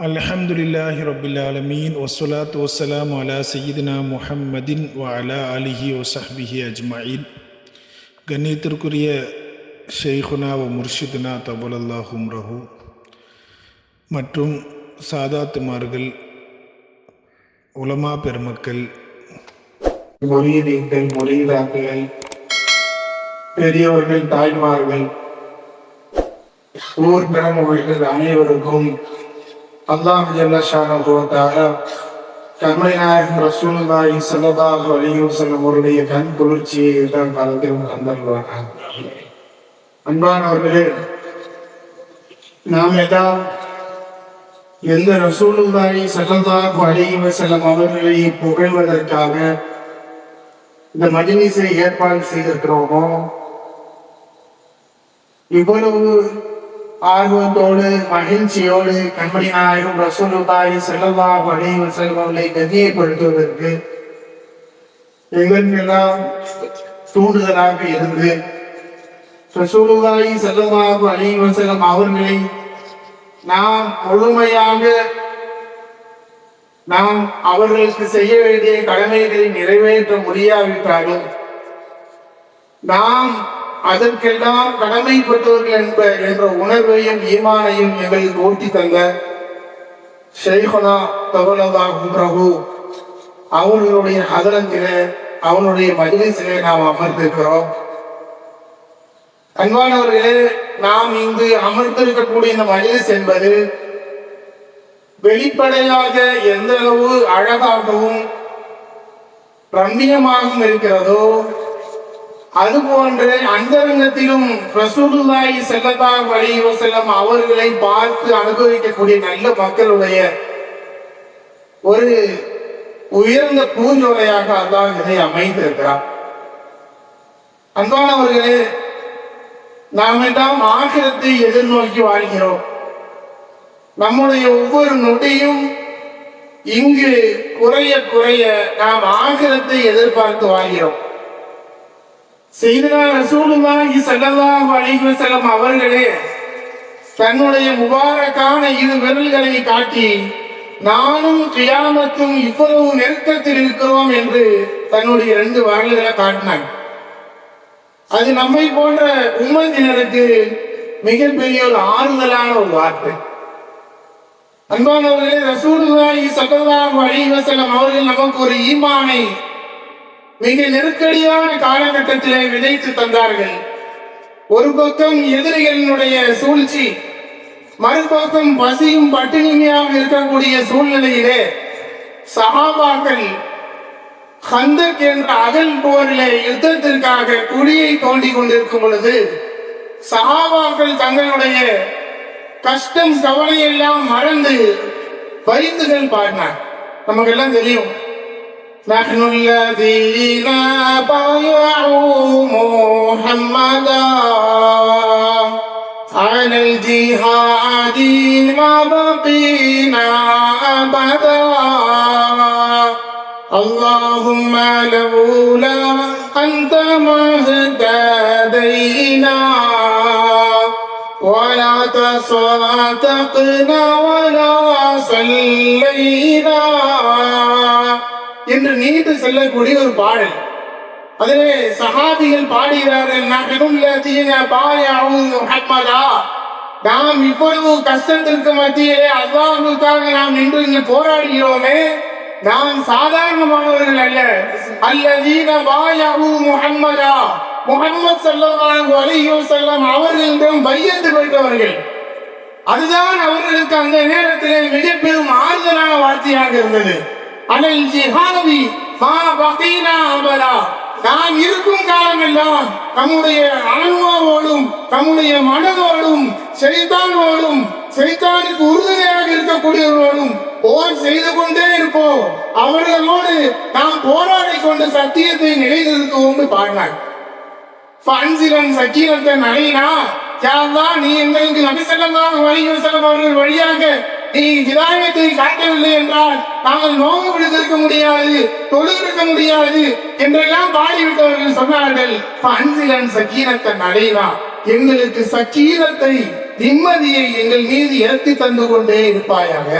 الحمد لله رب العالمين والصلاة والسلام على سيدنا محمد وعلى آله وصحبه أجمعين கண்ணியத்திற்குரிய ஷெய்குனா வ முர்ஷிதுனா தபுலல்லாஹும் ரஹு மற்றும் சாதாத்துமார்கள் உலமா பெருமக்கள் முறியீடுகள் முறியீடாக்குகள் பெரியவர்கள் தாய்மார்கள் ஊர் பிறந்தவர்கள் அனைவருக்கும் அல்லாஹ் ஜல்லஷானதாக கண்மை நாயகம் ரசூலுல்லாஹி ஸல்லல்லாஹு அலைஹி வஸல்லம் அவருடைய கண் குளிர்ச்சியை தான் காலத்திலும் தந்தருவாங்க அன்பானவர்களே நாம் எல்லாம் எந்த ரசூலுல்லாஹி ஸல்லல்லாஹு அலைஹி வஸல்லம் அவர்களை புகழ்வதற்காக இந்த மஜ்லிஸை ஏற்பாடு செய்திருக்கிறோமோ இவ்வளவு ஆர்வத்தோடு மகிழ்ச்சியோடு கண்மணி நாயகம் ரசூலுல்லாஹி ஸல்லல்லாஹு அலைஹி வஸல்லம் அவர்களை கதியப்படுத்துவதற்கு எங்களுக்கெல்லாம் தூண்டுதலாக இருந்து ரசூலுல்லாஹி ஸல்லல்லாஹு அலைஹி வஸல்லம் அவர்களை நாம் முழுமையாக நாம் அவர்களுக்கு செய்ய வேண்டிய கடமைகளை நிறைவேற்ற முடியாவிட்டாலும் நாம் அதற்கெல்லாம் கடமைப்பட்டவர்கள் என்ப என்ற உணர்வையும் ஈமானையும் எங்களுக்கு ஓட்டி தந்த ஷெய்ஹனா தவலதாகும் பிரபு அவர்களுடைய அதலத்திலே அவனுடைய மஜிலிசிலே நாம் அமர்ந்திருக்கிறோம். அன்பானவர்களே நாம் இங்கு அமர்ந்திருக்கக்கூடிய இந்த மஜிலிஸ் என்பது வெளிப்படையாக எந்த அளவு அழகாகவும் ரம்மியமாகவும் இருக்கிறதோ அதுபோன்று அந்தரங்கத்திலும் ரசூலுல்லாஹி ஸல்லல்லாஹு அலைஹி வஸல்லம் அவர்களை பார்த்து அனுபவிக்கக்கூடிய நல்ல மக்களுடைய ஒரு உயர்ந்த பூஞ்சோலையாக அல்லாஹ் இதை அமைந்திருக்கிறார் அன்பானவர்களே நாம் எல்லாம் ஆகிரத்தை எதிர்நோக்கி வாழ்கிறோம். நம்முடைய ஒவ்வொரு நொடியும் இங்கு குறைய குறைய நாம் ஆகிரத்தை எதிர்பார்த்து வாழ்கிறோம். செய்தனா ரசூலுல்லாஹி ஸல்லல்லாஹு அலைஹி வஸல்லம் அவர்களே தன்னுடைய முபாரக்கான இரு விரல்களை காட்டி நானும் கியாமத்தும் இவ்வளவு நெருக்கத்தில் இருக்கிறோம் என்று தன்னுடைய இரண்டு வரல்களை காட்டினாங்க அது நம்மை போன்ற உம்மதினருக்கு மிகப்பெரிய ஒரு ஆறுதலான ஒரு வார்த்தை. அன்பானவர்களே ரசூலுல்லாஹி ஸல்லல்லாஹு அலைஹி வஸல்லம் அவர்கள் நமக்கு ஒரு ஈமானை மிக நெருக்கடியான காலகட்டத்திலே விதைத்து தந்தார்கள். ஒரு பக்கம் எதிரிகளினுடைய சூழ்ச்சி மறுபக்கம் பசியும் பட்டினிமையாக இருக்கக்கூடிய சூழ்நிலையிலே சகாபாக்கள் ஹந்தக் என்ற அகல் போரிலே யுத்தத்திற்காக குழியை தோண்டி கொண்டிருக்கும் பொழுது சகாபாக்கள் தங்களுடைய கஷ்டம் கவலையெல்லாம் மறந்து பரிந்துகள் பாடினார் நமக்கு எல்லாம் தெரியும். نحن الذين بايعوا محمدا على الجهاد ما بقينا أبدا. اللهم لولا أنت ما اهتدينا ولا تصدقنا ولا صلينا. என்று நீண்டு செல்லக்கூடிய ஒரு பாடல். அதிலே சஹாபிகள் பாடுகிறார்கள் நாம் இப்பொழுது கஷ்டத்திற்கு மத்தியிலே அல்லாஹுக்காக நாம் நின்று இங்கு போராடுகிறோமே நாம் சாதாரணமானவர்கள் அல்ல. அல்லதீன பாயாவு முஹம்மதா. முகம்மது சல்லல்லாஹு அலைஹி செல்லம் அவர்களிடம் பையந்து பெற்றவர்கள் அதுதான் அவர்களுக்கு அந்த நேரத்திலே மிக பெரும் ஆறுதலான வார்த்தையாக இருந்தது. அனல் ஜிஹானவி மா பகீனா அமலா. நாம் இருக்கும் காலமெல்லாம் நம்முடைய ஆன்மாவோடும் நம்முடைய மனதோடும் செய்தானோடும் செய்தானுக்கு உறுதுணையாக இருக்கக்கூடியவர்களோடும் போர் செய்து கொண்டே இருப்போம். அவர்களோடு நாம் போராடி கொண்டு சத்தியத்தை நிலைநிறுத்துவோம் பாடினார். பன்சிலன் சக்கீரத்தை நலைனா யாரெல்லாம் நீ எங்களுக்கு நபி வழிகள் செல்லும் அவர்கள் வழியாக நீ ஜிதாயத்தை காட்டவில்லை என்றால் நாங்கள் நோம்பு விடுத்திருக்க முடியாது தொழுதிருக்க முடியாது என்றெல்லாம் பாடிவிட்டவர்கள் சொன்னார்கள். பன்சிலன் சக்கீனத்தை நடைனா எங்களுக்கு சக்கீனத்தை நிம்மதியை எங்கள் மீது இறத்தி தந்து கொண்டே இருப்பாயாக.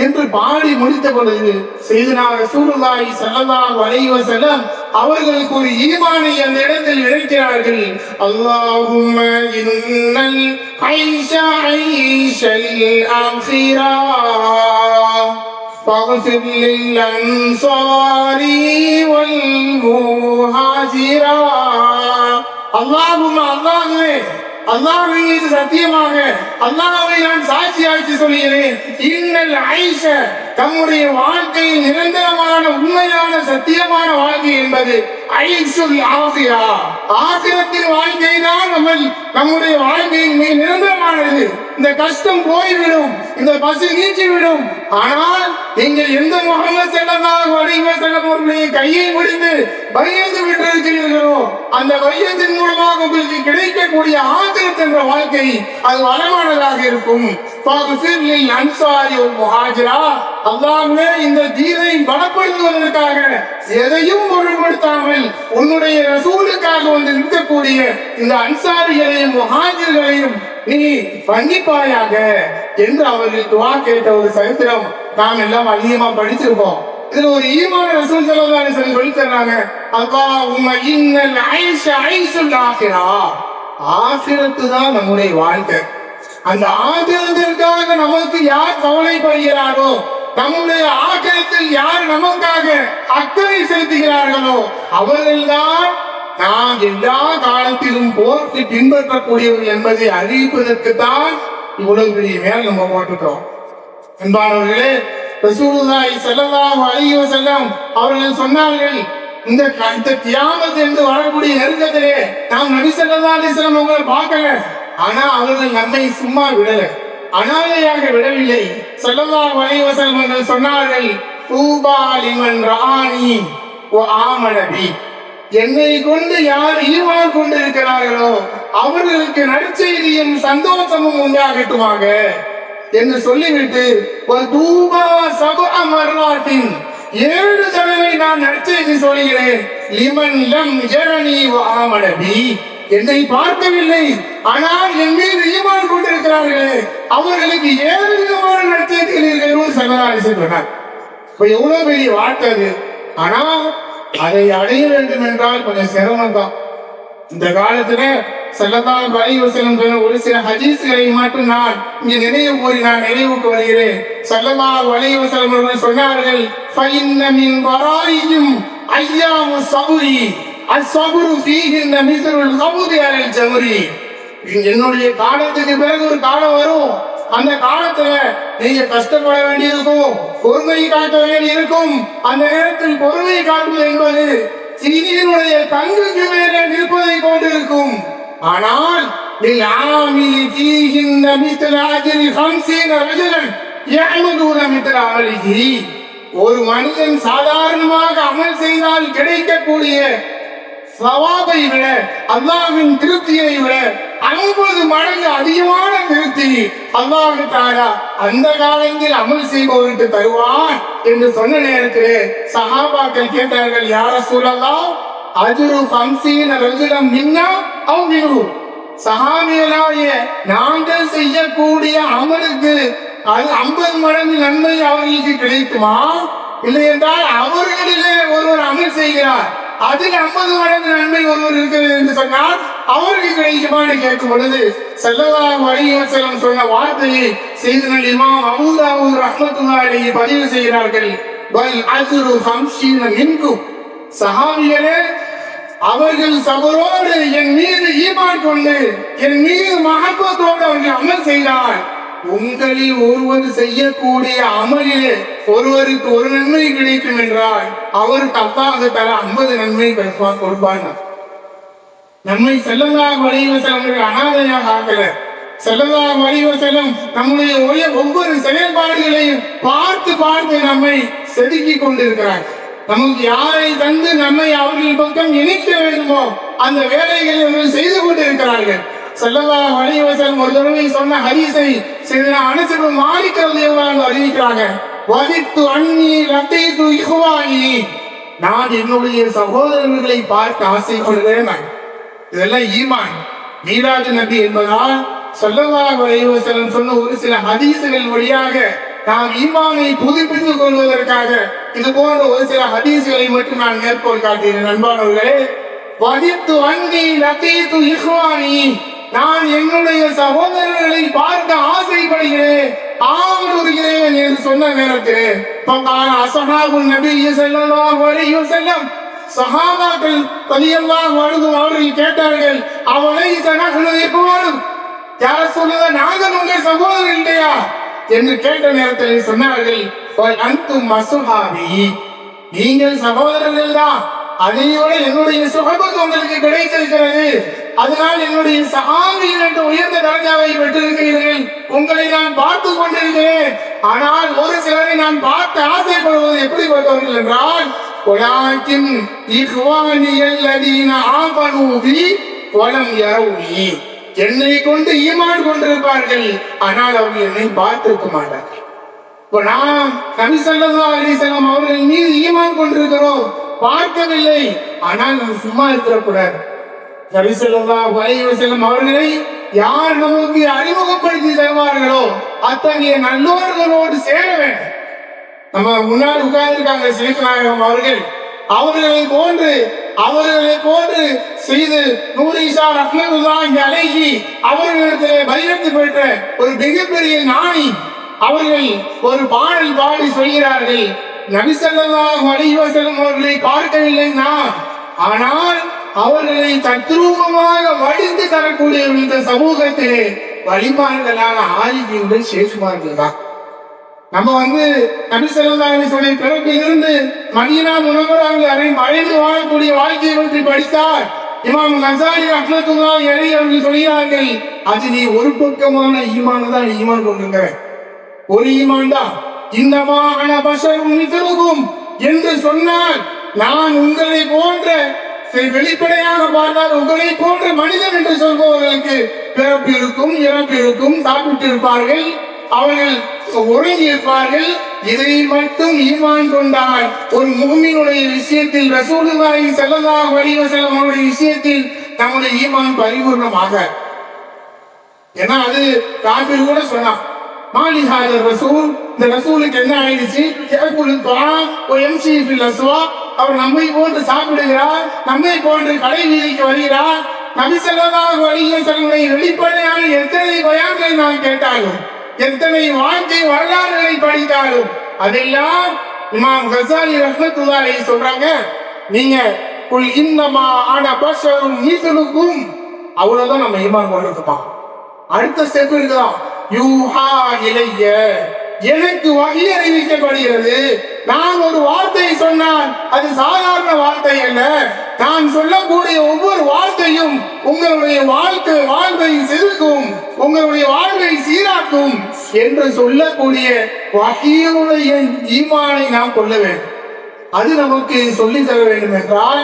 என்று பாடி முடித்த பொழுது செய்தனார் ரசூலுல்லாஹி ஸல்லல்லாஹு வரைவ வஸல்லம் அவர்களுக்கு ஒரு ஈமானை அந்த இடத்தில் இழைக்கிறார்கள் அல்லாஹும்ம இன்னல் ஐஷா ஐஷல் ஆஃபிரா فاغفر للأنصار والمهاجرا اللهم اللهم அல்லாஹ்வை சத்தியமாக அல்லாஹ்வை நான் சாட்சியாக்கி சொல்கிறேன். இன்னல் ஐஷ தம்முடைய வாழ்க்கையில் நிரந்தரமான உண்மையான சத்தியமான வாழ்க்கை என்பது ஐசுல் ஆசியா ஆசிரத்தின் வாழ்க்கை தான் நம்ம நம்முடைய வாழ்க்கையின் மிக நிரந்தரமானது. இந்த கஷ்டம் போய்விடும் இந்த பசி நீக்கிவிடும் ஆனால் நீங்கள் எந்த முகமது செல்லமாக வடிவ செல்லவர்களுடைய கையை முடிந்து பையந்து விட்டிருக்கிறீர்களோ அந்த பையத்தின் மூலமாக உங்களுக்கு கிடைக்கக்கூடிய ஆசிரத் வாழ்க்கை அது வளமானதாக இருக்கும். ஃபாகுசிர்லில் முஹாஜிரா அல்லாமே இந்த தீனை பலப்படுத்துவதற்காக எதையும் பொருட்படுத்தாமல் உன்னுடைய ரசூலுக்காக வந்து நிற்கக்கூடிய இந்த அன்சாரிகளையும் முஹாஜிர்களையும் நீ மன்னிப்பாயாக என்று அவர்கள் துவா கேட்ட ஒரு சரித்திரம் நாம் எல்லாம் அதிகமா படிச்சிருப்போம் இதுல ஒரு ஈமான ரசூல் சொல்லலாம் சொல்லி சொல்லி தர்றாங்க அப்பா உண்மை இன்னல் ஐஷ ஐசுல் ஆகிறா ஆசிரத்து தான் நம்முடைய வாழ்க்கை. அந்த ஆகிரத்திற்காக நமக்கு யார் கவலைப்படுகிறாரோ நம்முடைய ஆகிரத்தில் யார் நமக்காக அக்கறை செலுத்துகிறார்களோ அவர்கள்தான் நாம் எல்லா காலத்திலும் போர்த்து பின்பற்றக்கூடியவர் என்பதை அறிவிப்பதற்கு தான் இவ்வளவு பெரிய மேல் நம்ம போட்டுட்டோம். அன்பானவர்களே ரசூலுல்லாஹி ஸல்லல்லாஹு அலைஹி வஸல்லம் அவர்கள் சொன்னார்கள் இந்த இந்த கியாமத் என்று வரக்கூடிய நெருக்கத்திலே நாம் நபி ஸல்லல்லாஹு அலைஹி வஸல்லம் அவங்களை பார்க்கல. ஆனா அவர்கள் நம்மை சும்மா விடல. அனாதையாக விடவில்லை. ஸல்லல்லாஹு வலைவசம் என்று சொன்னார்கள் தூபா லிமன் ராணி ஓ ஆமணபி என்னை கொண்டு யார் ஈவான் கொண்டிருக்கிறார்களோ அவர்களுக்கு நற்செய்தியும் சந்தோஷமும் உண்டாகட்டுமாக என்று சொல்லிவிட்டு ஒரு தூபா சபு அமர்வாட்டின் ஏழு தடவை நான் நற்செய்தி சொல்கிறேன் லிமன் லம் ஜரணி ஆமணபி என்னை பார்க்கவில்லை. ஆனால் என் மீது ஈமான் கொண்டிருக்கிறார்களே. அவர்களுக்கு ஏழு விதமான நற்செய்திகள் சரணாலி சொன்னார். இப்ப எவ்வளவு பெரிய வார்த்தை அது. ஆனா அதை அடைய வேண்டும் என்றால் கொஞ்சம் சிரமம் தான். இந்த காலத்துல செல்லதால் வரைவு ஒரு சில ஹதீஸ்களை மட்டும் நான் இங்கே நினைவு கூறி நான் நினைவுக்கு வருகிறேன். செல்லமா வளைவு செல்வர்கள் சொன்னார்கள் ஃபைன்ன ஐயாமு சபுரி அஸ்ஸபுரு ஃபீஹின்ன மிஸ்ருல் கபுதி அலல் ஜமுரி என்னுடைய காலத்துக்கு பிறகு ஒரு காலம் வரும் அந்த காலத்துல நீங்க கஷ்டப்பட வேண்டியிருக்கும் பொறுமை காட்ட வேண்டியிருக்கும் அந்த நேரத்தில் பொறுமை காட்டுவது என்பது சீனியினுடைய தங்குக்கு மேலே நிற்பதை கொண்டிருக்கும் ஆனால் للعامل فيهن مثل أجر خمسين رجلا يعملون مثل عمله ஒரு மனிதன் சாதாரணமாக அமல் செய்தால் கிடைக்கக்கூடிய சவாபை விட அல்லாவின் திருப்தியை விட ஐம்பது மடங்கு அதிகமான திருப்தி அல்லாஹ் தாரா. அந்த காலத்தில் அமல் செய்பவருக்கு தருவான் என்று சொன்ன நேரத்தில். சஹாபாக்கள் கேட்டார்கள் யார சூழலாம் அஜுரு பம்சீன ரஜுலம் மின்னா அவங்க சஹாபிகளாகிய நாங்கள் செய்யக்கூடிய அமலுக்கு அது ஐம்பது மடங்கு நன்மை அவர்களுக்கு கிடைக்குமா? இல்லை என்றால் அவர்களிலே ஒருவர் அமல் செய்கிறார். அதில் ஐம்பது மடங்கு நன்மை ஒருவர் இருக்கிறது என்று சொன்னால் அவருக்கு கிடைக்குமான்னு கேட்கும் பொழுது செல்லவா வழிவசலம் சொன்ன வார்த்தையை செய்தனர் இமாம் அபூதாவூர் ரஹ்மத்துல்லாஹி பதிவு செய்கிறார்கள். பல் அசுரு ஹம்சீன மின்கும். சஹாபிகளே அவர்கள் சபரோடு என் மீது ஈமான் கொண்டு என் மீது மகத்துவத்தோடு அவர்கள் அமல் செய்தார். உங்களில் ஒருவர் செய்யக்கூடிய அமலிலே ஒருவருக்கு ஒரு நன்மை கிடைக்கும் என்றால் அவருக்கு அல்லாஹ் தர ஐம்பது நன்மை கொடுப்பாங்க கொடுப்பான் நம்மை செல்லதாக வலிவசலம் அனாதையாக ஆகல செல்லதா வலிவசலம் நம்முடைய ஒரே ஒவ்வொரு செயல்பாடுகளையும் பார்த்து பார்த்து நம்மை செதுக்கி கொண்டிருக்கிறார். நமக்கு யாரை தந்து நம்மை அவர்கள் பக்கம் இணைக்க வேண்டுமோ அந்த வேலைகளை அவர்கள் செய்து கொண்டிருக்கிறார்கள். செல்லல்லா வழிவசலம் ஒரு தடவை சொன்ன ஹரிசை சில அனுசரிப்பு மாறிக்கிறது எவ்வளவு அறிவிக்கிறாங்க. வதித்து அண்ணி ரத்தை இகுவாயி நான் என்னுடைய சகோதரர்களை பார்த்து ஆசை கொள்கிறேன் இதெல்லாம் ஈமான். மீராஜ் நபி என்பதால் சொல்லலாம் வரைவசலம் சொன்ன ஒரு சில ஹதீசுகள் வழியாக நாம் ஈமானை புதுப்பித்துக் கொள்வதற்காக இது போன்ற ஒரு சில ஹதீசுகளை மட்டும் நான் மேற்கோள் காட்டுகிறேன். நண்பானவர்களே வதித்து வங்கி லத்தீத்து இஹ்வானி நான் என்னுடைய சகோதரர்களை பார்க்க ஆசைப்படுகிறேன் ஆவலுகிறேன் என்று சொன்ன நேரத்தில் பங்கான அசஹாபுல் நபி ஸல்லல்லாஹு அலைஹி வஸல்லம் சஹாபாக்கள் பதியெல்லாம் அழுதும் அவர்கள் கேட்டார்கள் அவனை சனகுல இருக்குவானும் யார் சொல்லுத நாங்கள் உங்கள் சகோதரர் இல்லையா என்று கேட்ட நேரத்தில் சொன்னார்கள் அந்து மசுஹாபி நீங்கள் சகோதரர்கள் தான் அதையோட என்னுடைய சுகபத்து உங்களுக்கு கிடைத்திருக்கிறது. அதனால் என்னுடைய சகாமியில் என்ற உயர்ந்த தரஜாவை பெற்றிருக்கிறீர்கள். உங்களை நான் பார்த்து கொண்டிருக்கிறேன். ஆனால் ஒரு சிலரை நான் பார்த்து ஆசைப்படுவது எப்படி பார்த்தவர்கள் என்றால் கொலாக்கின் இஹ்வானியல் அதீன ஆபனூபி கொலம் யரவுனி என்னை கொண்டு ஈமான் கொண்டிருப்பார்கள். ஆனால் அவர்கள் என்னை பார்த்திருக்க மாட்டார்கள். இப்ப அவர்கள் மீது ஈமான் கொண்டிருக்கிறோம். பார்க்கவில்லை. ஆனால் நான் சும்மா இருக்கக்கூடாது. நபி ஸல்லல்லாஹு அவர்களை யார் நமக்கு அறிமுகப்படுத்தி தருவார்களோ அத்தகைய நல்லோர்களோடு சேர வேண்டும். நம்ம முன்னால் உட்கார்ந்திருக்காங்க சிவநாயகம் அவர்கள். அவர்களை போன்று அவர்களை போன்று செய்து நூரிஷா இங்கே அழகி அவர்களிடத்தில் பைரத்து பெற்ற ஒரு மிகப்பெரிய ஞானி அவர்கள் ஒரு பாடல் பாடி சொல்கிறார்கள் நபி ஸல்லல்லாஹு அவர்களை பார்க்கவில்லை நான் ஆனால் அவர்களை தத்ரூபமாக வடிந்து தரக்கூடிய இந்த சமூகத்திலே வழிமார்களான ஆதிக்கங்கள் சேசுமார்கள் தான் நம்ம வந்து நபி சொல்லி பிறப்பிலிருந்து வஸல்லம் பிறப்பில் இருந்து மதீனா அரை மறைந்து வாழக்கூடிய வாழ்க்கையை பற்றி படித்தார். இமாம் நசாரி ரஹ்மத்துல்லாஹி எழை அவர்கள் சொல்கிறார்கள் அது நீ ஒரு பக்கமான ஈமான் தான் ஈமான் கொண்டிருக்கிற. ஒரு ஈமான் தான். இன்னமா அன பஷரும் மிதலுகும் என்று சொன்னால் நான் உங்களை போன்ற வெளிப்படையாக பார்த்தால் உங்களை போன்ற மனிதன் என்று சொல்பவர்களுக்கு பிறப்பு இருக்கும் இறப்பு இருக்கும் சாப்பிட்டு இருப்பார்கள் அவர்கள் ஒழுங்கி இருப்பார்கள் இதை மட்டும் ஈமான் கொண்டால் ஒரு முகமினுடைய விஷயத்தில் ரசூலுல்லாஹி செல்லதாக வடிவ வஸல்லம் விஷயத்தில் நம்முடைய ஈமான் பரிபூர்ணமாக. ஏன்னா அது காபீர் கூட சொன்னான் மாலிஹாஜர் ரசூல். இந்த ரசூலுக்கு என்ன ஆயிடுச்சு? கேக்குல் துஆம் ஓ எம்சி ஃபில் அஸ்வா அவர் நம்மை போன்று சாப்பிடுகிறார் நம்மை போன்று கடை வீதிக்கு வருகிறார் நபி ஸல்லல்லாஹு அலைஹி வெளிப்படையான எத்தனை பயான்களை நாம் கேட்டாலும் எத்தனை வாழ்க்கை வரலாறுகளை படித்தாலும் அதெல்லாம் இமாம் ஹசாலி ரஹ்மத்துல்லாஹி சொல்றாங்க. நீங்க குல் இன்னமா ஆன பஷரும் மீசலுக்கும் அவ்வளவுதான் நம்ம இமாம் கொண்டிருக்கோம் அடுத்த ஸ்டெப் இருக்குதான். யூஹா இலைய எனக்கு வகை அறிவிக்கப்படுகிறது. நான் ஒரு வார்த்தையை சொன்னான் அது சாதாரண வார்த்தை அல்ல. நான் சொல்லக்கூடிய ஒவ்வொரு வார்த்தையும் உங்களுடைய வாழ்க்கை வாழ்வை செதுக்கும் உங்களுடைய வாழ்வை சீராக்கும் என்று சொல்லக்கூடிய வகையுடைய ஈமானை நாம் கொள்ள வேண்டும். அது நமக்கு சொல்லி தர வேண்டும் என்றால்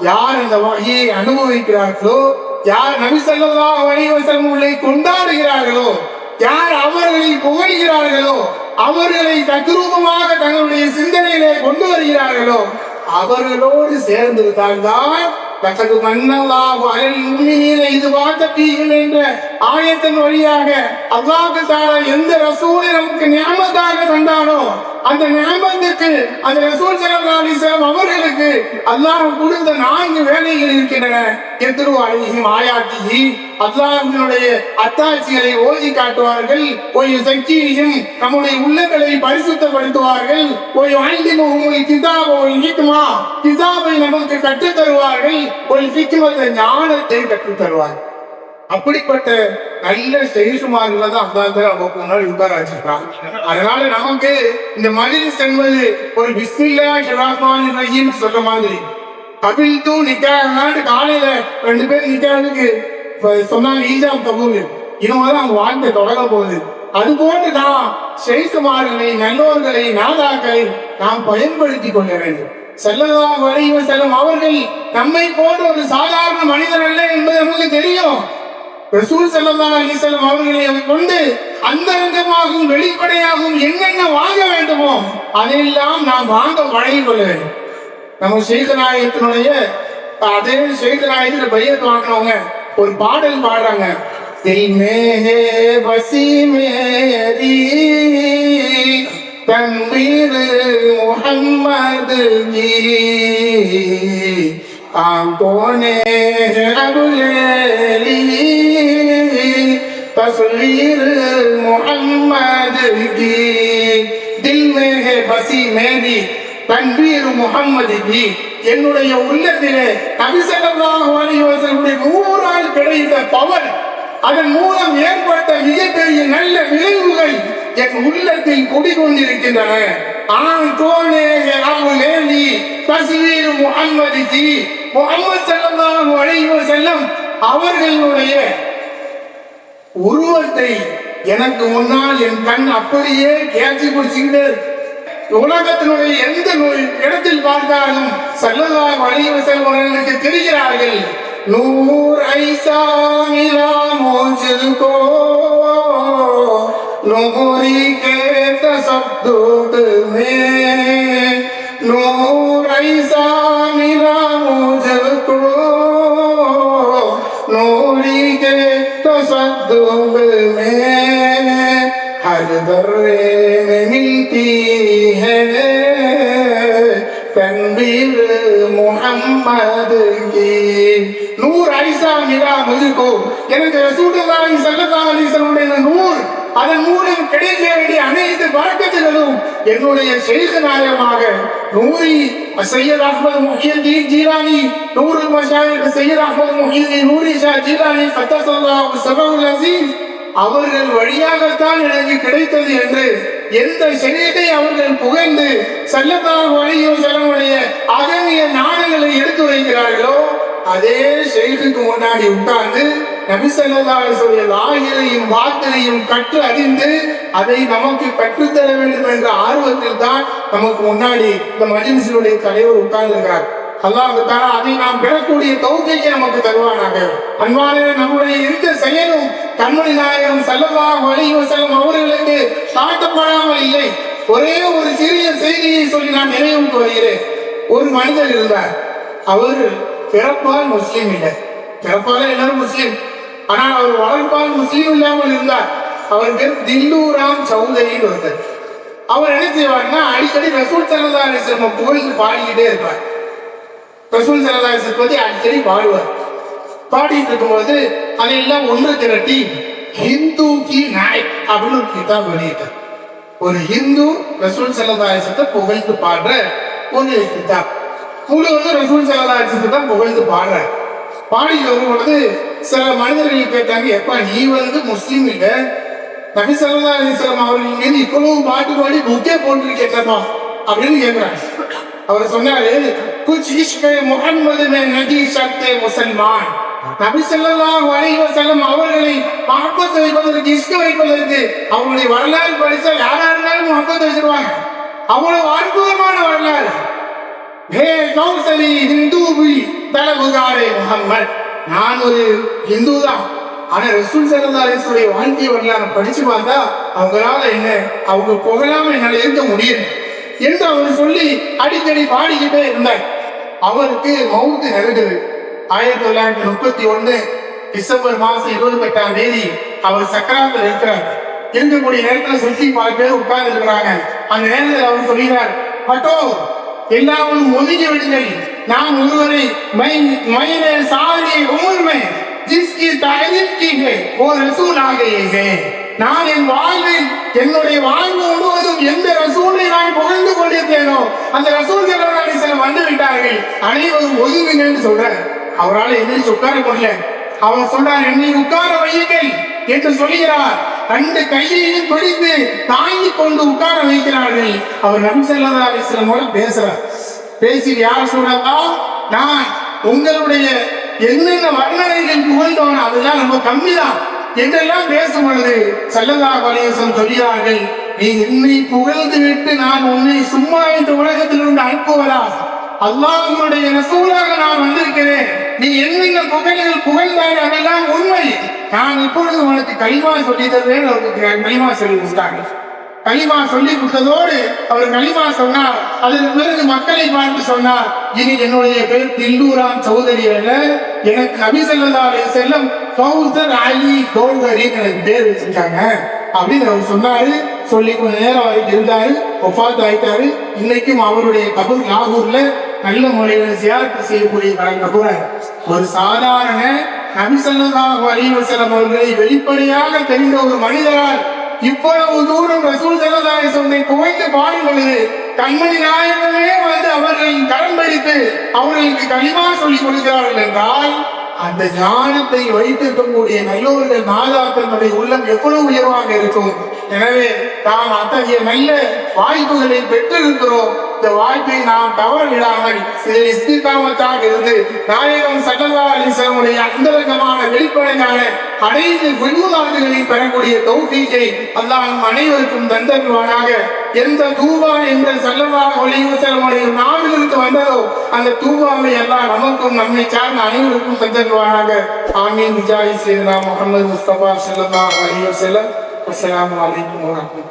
யார் அந்த வகையை அனுபவிக்கிறார்களோ யார் நபி ஸல்லல்லாஹு அலைஹி வஸல்லம் கொண்டாடுகிறார்களோ யார் அவர்களை புகழ்கிறார்களோ அவர்களை தத்ரூபமாக தங்களுடைய சிந்தனையிலே கொண்டு வருகிறார்களோ அவர்களோடு சேர்ந்திருந்தால் தான் லக்கது மன்னல்லாஹு அலல் முஃமினீன இது வாத்தபீஹிம் என்ற ஆயத்தின் வழியாக அல்லாஹு தாரா எந்த ரசூலை நமக்கு ஞாபகத்தாக தந்தானோ அந்த ஞாபகத்துக்கு அந்த ரசூல் ஸல்லல்லாஹு அவர்களுக்கு அல்லாஹ் கொடுத்த நான்கு வேலைகள் இருக்கின்றன. எதிரு அலைஹிம் அல்லாஹ்வினுடைய அத்தாட்சிகளை ஓதி காட்டுவார்கள் ஒரு சக்தியையும் நம்முடைய உள்ளங்களை பரிசுத்தப்படுத்துவார்கள் ஒரு ஐந்தின் கிதாப ஒரு ஹிக்மா கிதாபை நமக்கு கற்றுத் தருவார்கள் ஒரு ஹிக்மத்தை ஞானத்தை கற்றுத் தருவார்கள் அப்படிப்பட்ட நல்ல செய்சுமார்கள் தான் அந்த நமக்கு முன்னாடி உட்காராச்சிருக்காங்க அதனால நமக்கு இந்த மஜிலிஸ் என்பது ஒரு பிஸ்மில்லா ஷிராஸ்மான் ரஹீம் சொல்ற மாதிரி. கபில் தூ நிக்காக காலையில ரெண்டு பேர் நிக்காதுக்கு சொன்னாங்க ஈஜாம் கபூல் இனிமேதான் அவங்க வாழ்க்கை தொடங்க போகுது. அது போன்று நாம் செய்சுமார்களை நல்லோர்களை நாதாக்களை நாம் பயன்படுத்திக் கொள்ள வேண்டும் செல்லதா வரையும் செல்லும் அவர்கள் நம்மை போன்ற ஒரு சாதாரண மனிதர் அல்ல என்பது நமக்கு தெரியும். ரசூல் ஸல்லல்லாஹு அலைஹி செல்லும் அவர்களை கொண்டு அந்தரங்கமாகவும் வெளிப்படையாகவும் என்னென்ன வாங்க வேண்டுமோ அதையெல்லாம் நாம் வாங்க வழங்கிக் கொள்ள வேண்டும் நம்ம சேகநாயகத்தினுடைய அதே சேகநாயகத்தில் பையத்து வாங்கினவங்க ஒரு பாடல் பாடுறாங்க. தில்மே வசி மேரி தன்மீது முகம்மது நீ ஆங்கோனே அருளேலி தஸ்வீர் முகம்மது கி தில் மே பசி மேரி முகம்மதிக்கு என்னுடைய உள்ளத்திலே நபிசல்லாஹு அலிவாசனுடைய நூறால் கிடைத்த பவர் அதன் மூலம் ஏற்பட்ட மிகப்பெரிய நல்ல விளைவுகள் என் உள்ளத்தில் குடிகொண்டிருக்கின்றன. ஆண் தோழே இரவு நேரி பசுவீர் முகம்மதிக்கு முகம்மது செல்லமாக அழைவ செல்லும் அவர்களுடைய உருவத்தை எனக்கு முன்னால் என் கண் அப்படியே கேட்சி பிடிச்சுக்கிட்டு உலகத்தினுடைய எந்த நோய் இடத்தில் பார்த்தாலும் சல்லல்லா வலிவு செல்வர்களுக்கு தெரிகிறார்கள். நூர் ஐசா மிலா மோஜில் கோ. நூரி கே தசப்துக் மே நூர் ஐசா மிலா மோஜில் கோ. மே ஹர் முகம்மது நூறு ஐசா மிகா முதுகோ எனக்கு ரசூலுல்லாஹி ஸல்லல்லாஹு அலைஹி வஸல்லம் நூல் அதன் மூலம் கிடைக்க வேண்டிய அனைத்து வழக்கத்துகளும் என்னுடைய செய்த நாயகமாக நூரி சையத் அஹ்மது முஹியத்தீன் ஜீரானி நூறு மஷாயிக் சையத் அஹ்மது முஹியத்தீன் நூரி ஷா ஜீரானி ஃபத்தஹல்லாஹு சபவுல் அசீஸ் அவர்கள் வழியாகத்தான் எனக்கு கிடைத்தது என்று எந்த சரீரத்தை அவர்கள் புகழ்ந்து செல்லத்தாக வழியும் செல்லமுடைய அகமிய நாடுகளை எடுத்து வைக்கிறார்களோ அதே ஷெய்குக்கு முன்னாடி உட்கார்ந்து நபிசல்லாசுடைய லாகிரையும் வாக்கினையும் கற்று அறிந்து அதை நமக்கு கற்றுத்தர வேண்டும் என்ற ஆர்வத்தில் தான் நமக்கு முன்னாடி இந்த மஜின்சினுடைய தலைவர் உட்கார்ந்திருக்கிறார் அல்லாஹு தாரா அதை நாம் பெறக்கூடிய தௌக்கையை நமக்கு தருவானாக. அன்பான நம்முடைய இருக்க செயலும் கண்மணி நாயகம் செல்லவா வழிவ செல்லும் அவர்களுக்கு காட்டப்படாமல் இல்லை. ஒரே ஒரு சிறிய செய்தியை சொல்லி நான் நினைவுக்கு வருகிறேன். ஒரு மனிதர் இருந்தார். அவர் பிறப்பால் முஸ்லீம் இல்லை. பிறப்பால எல்லாரும் முஸ்லீம். ஆனால் அவர் வளர்ப்பால் முஸ்லீம் இல்லாமல் இருந்தார். அவர் பேர் தில்லூராம் சௌதரின்னு ஒருத்தர். அவர் என்ன செய்வார்னா அடிக்கடி ரசூல் சல்லா அலிஸ்லம் புகழ்ந்து பாடிக்கிட்டே இருப்பார். ரசூல் சல்லா பற்றி அடிக்கடி பாடுவார். பாடிட்டு இருக்கும்போது அதையெல்லாம் ஒன்று திரட்டி ஹிந்து கி நாய் அப்படின்னு ஒரு கிதாப் வெளியிட்டார் ஒரு ஹிந்து ரசூல் சல்லா புகழ்ந்து பாடுற ஒரு கிதாப். முழு வந்து ரசூல் சல்லா தான் புகழ்ந்து பாடுற பாடி வரும்பொழுது சில மனிதர்கள் கேட்டாங்க எப்பா நீ வந்து முஸ்லீம் இல்ல? நபி சல்லா அலிஸ்லாம் அவர்கள் மீது இவ்வளவு பாட்டு பாடி புக்கே போட்டிருக்கேட்டமா அப்படின்னு கேட்கிறாங்க அவர் சொன்னாரு குச் இஷ்கே முகம்மது மே நபி ஷர்த்தே முசல்மான். நபி ஸல்லல்லாஹு வரைவ வஸல்லம் அவர்களை மகப்பத் வைப்பதற்கு இஷ்க வைப்பதற்கு அவங்களுடைய வரலாறு படித்தால் யாரா இருந்தாலும் மகப்பத் வச்சிருவாங்க அவ்வளவு அற்புதமான வரலாறு. ஹே கௌசலி ஹிந்து தலபுகாரே முகம்மது. நான் ஒரு ஹிந்து தான். ஆனா ரசூல் சல்லா வாழ்க்கை வரலாறு படிச்சு பார்த்தா அவங்களால என்ன அவங்க புகழாம என்னால இருக்க முடியல. என்று அவர் சொல்லி அடிக்கடி பாடிக்கிட்டே இருந்தார். அவருக்கு மவுத்து நெருங்குது ஆயிரத்தி தொள்ளாயிரத்தி முப்பத்தி ஒண்ணு டிசம்பர் மாசம் இருபத்தி எட்டாம் தேதி அவர் சக்கராத்தில் இருக்கிறார். இருக்கக்கூடிய நேரத்தில் சுற்றி பல பேர் உட்கார்ந்து இருக்கிறாங்க. அந்த நேரத்தில் அவர் சொல்கிறார் பட்டோ எல்லாரும் ஒதுங்கி விடுங்கள். நான் ஒருவரை மை மைனே சாரி உண்மை ஜிஸ்கி தகதிக்கி ஓ ரசூல் ஆகையே நான் என் வாழ்வில் என்னுடைய வாழ்வு முழுவதும் எந்த ரசூலை நான் புகழ்ந்து கொண்டிருக்கிறேனோ அந்த ரசூல் அனைவரும் ஒதுங்குங்கன்னு சொல்றார். அவரால் எதிர்த்து உட்கார முடியல. அவர் சொன்னார் என்னை உட்கார வையுங்கள் என்று சொல்லுகிறார். ரெண்டு கையையும் பிடித்து தாங்கி கொண்டு உட்கார வைக்கிறார்கள். அவர் நபி ஸல்லல்லாஹு அலைஹி பேசுறார். பேசி யார் சொல்றதா நான் உங்களுடைய என்னென்ன வர்ணனைகள் புகழ்ந்தவன் அதெல்லாம் ரொம்ப கம்மிதான் என்றெல்லாம் பேசும் பொழுது செல்லதா பலேசம் சொல்கிறார்கள் நீ என்னை புகழ்ந்து விட்டு நான் உன்னை சும்மா இந்த உலகத்திலிருந்து அனுப்புவதா? அல்லாஹ்வுடைய ரசூலாக நான் வந்திருக்கிறேன். நீ என்னென்ன புகழ்கள் புகழ்ந்தாய் அதெல்லாம் உண்மை. நான் இப்பொழுது உனக்கு களிமா சொல்லி தருவேன். அவருக்கு களிமா சொல்லி கொடுத்தாங்க களிமா சொல்லி கொடுத்ததோடு அவர் களிமா சொன்னார். அதற்கு பிறகு மக்களை பார்த்து சொன்னார் இனி என்னுடைய பேர் தில்லூராம் சௌதரி அல்ல. எனக்கு நபி ஸல்லல்லாஹு அலைஹி செல்லம் கௌசர் அலி கௌகரின்னு எனக்கு பேர் வச்சிருக்காங்க. அப்படின்னு அவர் சொன்னாரு. சொல்லி கொஞ்ச நேரம் வரைக்கும் இருந்தாரு. ஒஃபாத் ஆயிட்டாரு. இன்னைக்கும் அவருடைய கபூர் லாகூர்ல நல்ல முறையில் சியாரத்து செய்யக்கூடிய கபூர் ஒரு சாதாரண நபிசல்லாஹு அலைஹி அவர்களை வெளிப்படையாக தெரிந்த ஒரு மனிதரால் இவ்வளவு தூரம் ரசூல் சல்லல்லாஹு சொன்னை குவைத்து பாடும் பொழுது கண்மணி நாயகமே வந்து அவர்களின் கரம் பறித்து அவர்களுக்கு களிமா சொல்லி கொடுக்கிறார்கள் என்றால் அந்த ஞானத்தை வைத்திருக்கக்கூடிய நல்லோர்கள் மாதாக்களுடைய உள்ளம் எவ்வளவு உயர்வாக இருக்கும்? எனவே நாம் அத்தகைய நல்ல வாய்ப்புகளை பெற்றிருக்கிறோம். இந்த வாய்ப்பை நாம் தவறவிடாமல் இதில் இஸ்திகாமத்தாக இருந்து நாயகம் சல்லல்லா அலிஸ்லமுடைய அந்தரங்கமான வெளிப்படையான அனைத்து வெண்முதாண்டுகளை பெறக்கூடிய தௌஃபீக்கை அல்லாஹ் நம் அனைவருக்கும் தந்தருவானாக. எந்த தூபா என்ற சல்லல்லா ஒளிவசலமுடைய நாடுகளுக்கு வந்ததோ அந்த தூபாவை எல்லாம் நமக்கும் நம்மை சார்ந்த அனைவருக்கும் தந்தருவானாக. ஆமீன். விஜாய் செய்தனா முகமது முஸ்தபா செல்லா அலைஹி வஸல்லம். அஸ்ஸலாமு அலைக்கும்